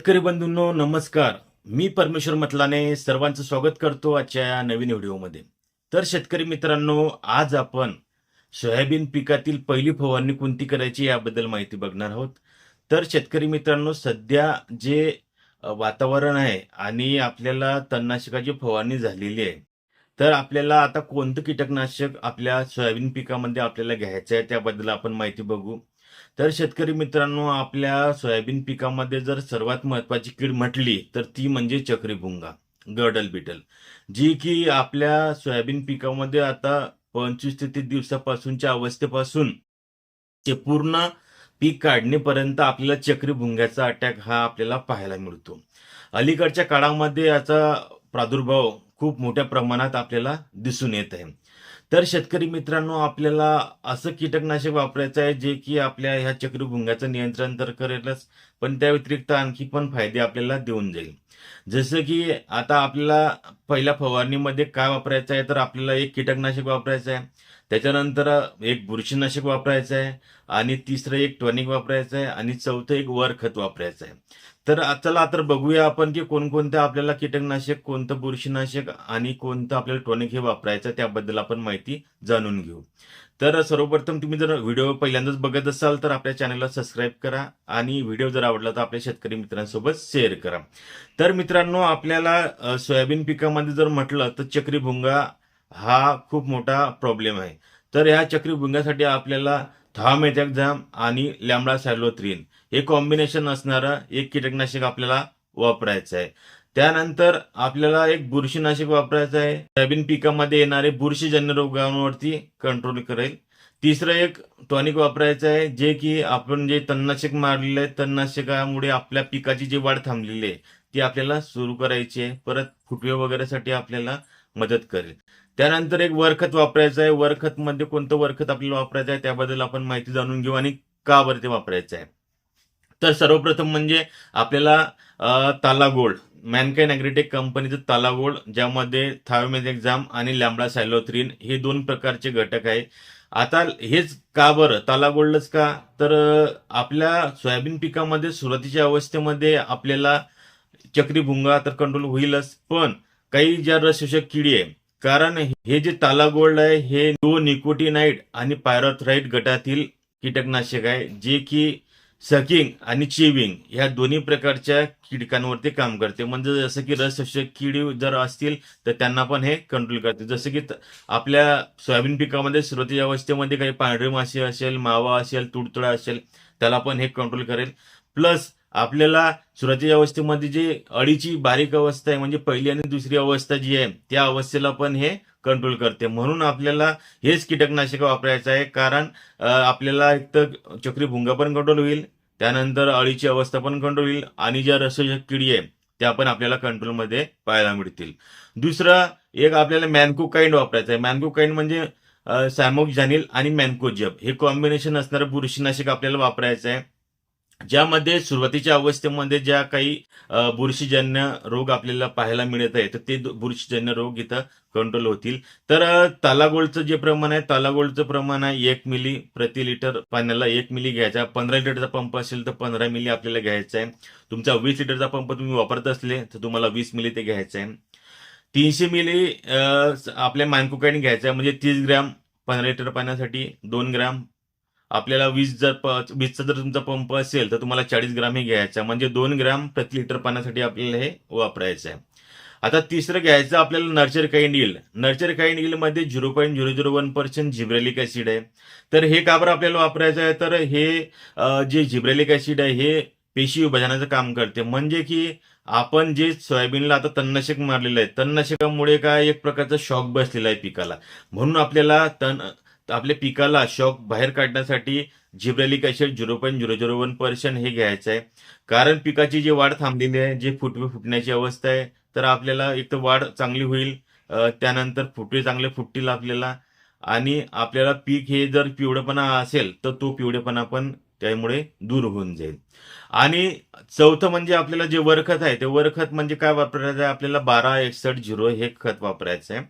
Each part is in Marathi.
शेतकरी बंधूंनो नमस्कार. मी परमेश्वर मतलाने सर्वांचं स्वागत करतो आजच्या या नवीन व्हिडिओमध्ये. तर शेतकरी मित्रांनो आज आपण सोयाबीन पिकातील पहिली फवारणी कोणती करायची याबद्दल माहिती बघणार आहोत. तर शेतकरी मित्रांनो सध्या जे वातावरण आहे आणि आपल्याला तणनाशकाची फवारणी झालेली आहे तर आपल्याला आता कोणतं कीटकनाशक आपल्या सोयाबीन पिकामध्ये आपल्याला घ्यायचं आहे त्याबद्दल आपण माहिती बघू. तर शेतकरी मित्रांनो आपल्या सोयाबीन पिकामध्ये जर सर्वात महत्वाची कीड म्हटली तर ती म्हणजे चक्रीभुंगा गडल बिटल जी की आपल्या सोयाबीन पिकामध्ये आता पंचवीस ते तीस दिवसापासूनच्या अवस्थेपासून ते पूर्ण पीक काढणेपर्यंत आपल्याला चक्रीभुंग्याचा अटॅक हा आपल्याला पाहायला मिळतो. अलीकडच्या काळामध्ये याचा प्रादुर्भाव खूप मोठ्या प्रमाणात आपल्याला दिसून येत आहे. तर शेतकरी मित्रांनो आपल्याला असं कीटकनाशक वापरायचं आहे जे की आपल्या ह्या चक्रीभुंगाचं नियंत्रण तर करेलच. पण त्या व्यतिरिक्त आणखी पण फायदे आपल्याला देऊन जाईल. जसं की आता आपल्याला पहिल्या फवारणीमध्ये काय वापरायचं आहे तर आपल्याला एक कीटकनाशक वापरायचं आहे. त्याच्यानंतर एक बुरशीनाशक वापरायचं आहे आणि तिसरं एक टॉनिक वापरायचं आहे आणि चौथं एक वर खत वापरायचं आहे. तर चला तर बघूया आपण की कोणकोणतं आपल्याला कीटकनाशक कोणतं बुरशीनाशक आणि कोणतं आपल्याला टॉनिक हे वापरायचं त्याबद्दल आपण माहिती जाणून घेऊ. तर सर्वप्रथम तुम्ही जर व्हिडिओ पहिल्यांदाच बघत असाल तर आपल्या चॅनलला सबस्क्राईब करा आणि व्हिडिओ जर आवडला तर आपल्या शेतकरी मित्रांसोबत शेअर करा. तर मित्रांनो आपल्याला सोयाबीन पिकामध्ये जर म्हटलं तर चक्रीभुंगा हा खूप मोठा प्रॉब्लेम आहे. तर ह्या चक्रीभुंगासाठी आपल्याला थामेथॅक्झाम आणि लॅमडा सॅलोथ्रीन हे कॉम्बिनेशन असणारं एक कीटकनाशक आपल्याला वापरायचं आहे. त्यानंतर आपल्याला एक बुरशीनाशक वापरायचं आहे. सोयाबीन पिकामध्ये येणारे बुरशीजन्य रोगांवरती कंट्रोल करेल. तिसरं एक टॉनिक वापरायचं आहे जे की आपण जे तणनाशक मारलेलं आहे तणनाशकामुळे आपल्या पिकाची जी वाढ थांबलेली आहे ती आपल्याला सुरू करायची आहे. परत फुटवे वगैरेसाठी आपल्याला मदत करेल. त्यानंतर एक वरखत वापरायचं आहे. वरखत मध्ये कोणतं वरखत आपल्याला वापरायचं आहे त्याबद्दल आपण माहिती जाणून घेऊ आणि का बरं ते वापरायचं आहे. तर सर्वप्रथम म्हणजे आपल्याला ताला गोल्ड मॅनकाईन अॅग्रीटेक कंपनीचं तालागोड ज्यामध्ये थायोमेज एक्झाम आणि लॅम्बडा सायलोथ्रीन हे दोन प्रकारचे घटक आहे. आता हेच का बरं? तालागोल्डच का? तर आपल्या सोयाबीन पिकामध्ये सुरुवातीच्या अवस्थेमध्ये आपल्याला चक्रीभुंगा तर कंट्रोल होईलच पण काही ज्या रसशोषक किडी आहे. कारण हे जे तालागोल्ड आहे हे नो निकोटिनाइड आणि पायरोथ्राईड गटातील कीटकनाशक आहे जे की सकिंग आणि चिविंग ह्या दोन्ही प्रकारच्या कीटकांवरती काम करते. म्हणजे जसं की रस किडी जर असतील तर त्यांना पण हे कंट्रोल करते. जसं की आपल्या सोयाबीन पिकामध्ये सुरुवातीच्या अवस्थेमध्ये काही पांढरे माशी असेल मावा असेल तुडतुडा असेल त्याला पण हे कंट्रोल करेल. प्लस आपल्याला सुरुवातीच्या अवस्थेमध्ये जी अळीची बारीक अवस्था आहे म्हणजे पहिली आणि दुसरी अवस्था जी आहे त्या अवस्थेला पण हे कंट्रोल करते. म्हणून आपल्याला हेच कीटकनाशक वापरायचं आहे. कारण आपल्याला एक तर चक्री भुंगा पण कंट्रोल होईल. त्यानंतर अळीची अवस्था पण कंट्रोल होईल. आणि ज्या रसजक किडी आहे त्या पण आपल्याला कंट्रोलमध्ये पाहायला मिळतील. दुसरं एक आपल्याला मॅनको काइंड वापरायचं आहे. मॅनको काइंड म्हणजे सॅमोक्झॅनिल आणि मॅनकोजब. हे कॉम्बिनेशन असणारं बुरशीनाशक आपल्याला वापरायचं आहे. ज्यामध्ये सुरुवातीच्या अवस्थेमध्ये ज्या काही बुरशीजन्य रोग आपल्याला पाहायला मिळत आहे तर ते बुरशीजन्य रोग इथं कंट्रोल होतील. तर तालागोळचं जे प्रमाण आहे तालागोळचं प्रमाण आहे एक मिली प्रति लिटर पाण्याला एक मिली घ्यायचा. पंधरा लिटरचा पंप असेल तर पंधरा मिली आपल्याला घ्यायचा आहे. तुमचा वीस लिटरचा पंप तुम्ही वापरत असले तर तुम्हाला वीस मिली ते घ्यायचं आहे. तीनशे मिली आपल्या मानकुकाने घ्यायचं आहे. म्हणजे तीस ग्रॅम पंधरा लिटर पाण्यासाठी दोन ग्रॅम आपल्याला वीस जर प वीसचा जर तुमचा पंप असेल तर तुम्हाला चाळीस ग्राम हे घ्यायचा म्हणजे दोन ग्राम प्रति लिटर पाण्यासाठी आपल्याला हे वापरायचं आहे. आता तिसरं घ्यायचं आपल्याला नर्चर काइंड येईल nurture kind इलमध्ये zero point zero zero one percent gibberellic acid आहे. तर हे का बरं आपल्याला वापरायचं आहे? तर हे जे झिब्रेलिक ऍसिड आहे हे पेशी विभाजनाचं काम करते. म्हणजे की आपण जे सोयाबीनला आता तणनाशक मारलेलं आहे. तणनाशकामुळे काय एक प्रकारचा शॉक बसलेला आहे पिकाला. म्हणून आपल्याला तण आपल्या पिकाला शॉक बाहेर काढण्यासाठी gibberellic acid zero point zero zero one percent हे घ्यायचं आहे. कारण पिकाची जी वाढ थांबलेली आहे जे फुटवे फुटण्याची अवस्था आहे तर आपल्याला एक तर वाढ चांगली होईल त्यानंतर फुटवे चांगले फुटतील आपल्याला. आणि आपल्याला पीक हे जर पिवळेपणा असेल तर तो पिवळेपणा पण त्यामुळे दूर होऊन जाईल. आणि चौथं म्हणजे आपल्याला जे वरखत आहे ते वरखत म्हणजे काय वापरायचं आहे? आपल्याला बारा एकसष्ट झिरो हे खत वापरायचं आहे.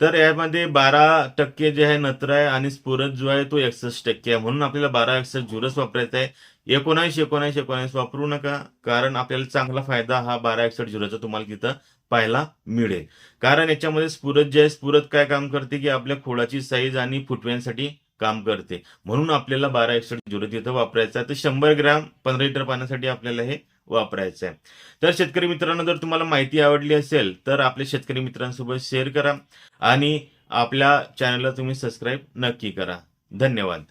तर यामध्ये बारा टक्के जे आहे नत्र आहे आणि स्फुरत जो आहे तो एकसष्ट टक्के आहे. म्हणून आपल्याला बारा एकसष्ट झुरस वापरायचा आहे. एकोणऐंशी एकोणऐंशी एकोणावीस वापरू नका कारण आपल्याला चांगला फायदा हा बारा एकसष्ट झुरसचा तुम्हाला तिथं पाहायला मिळेल. कारण याच्यामध्ये स्फुरत जे आहे स्फुरत काय काम करते की आपल्या खोडाची साईज आणि फुटव्यांसाठी काम करते. म्हणून आपल्याला बारा एकसष्ट झुरत इथं वापरायचं आहे. तर शंभर ग्रॅम पंधरा लिटर पाण्यासाठी आपल्याला हे वापरायचं आहे तर शेतकरी मित्रांनो जर तुम्हाला माहिती आवडली असेल तर आपल्या शेतकरी मित्रांसोबत शेअर करा आणि आपल्या चॅनलला तुम्ही सबस्क्राईब नक्की करा. धन्यवाद.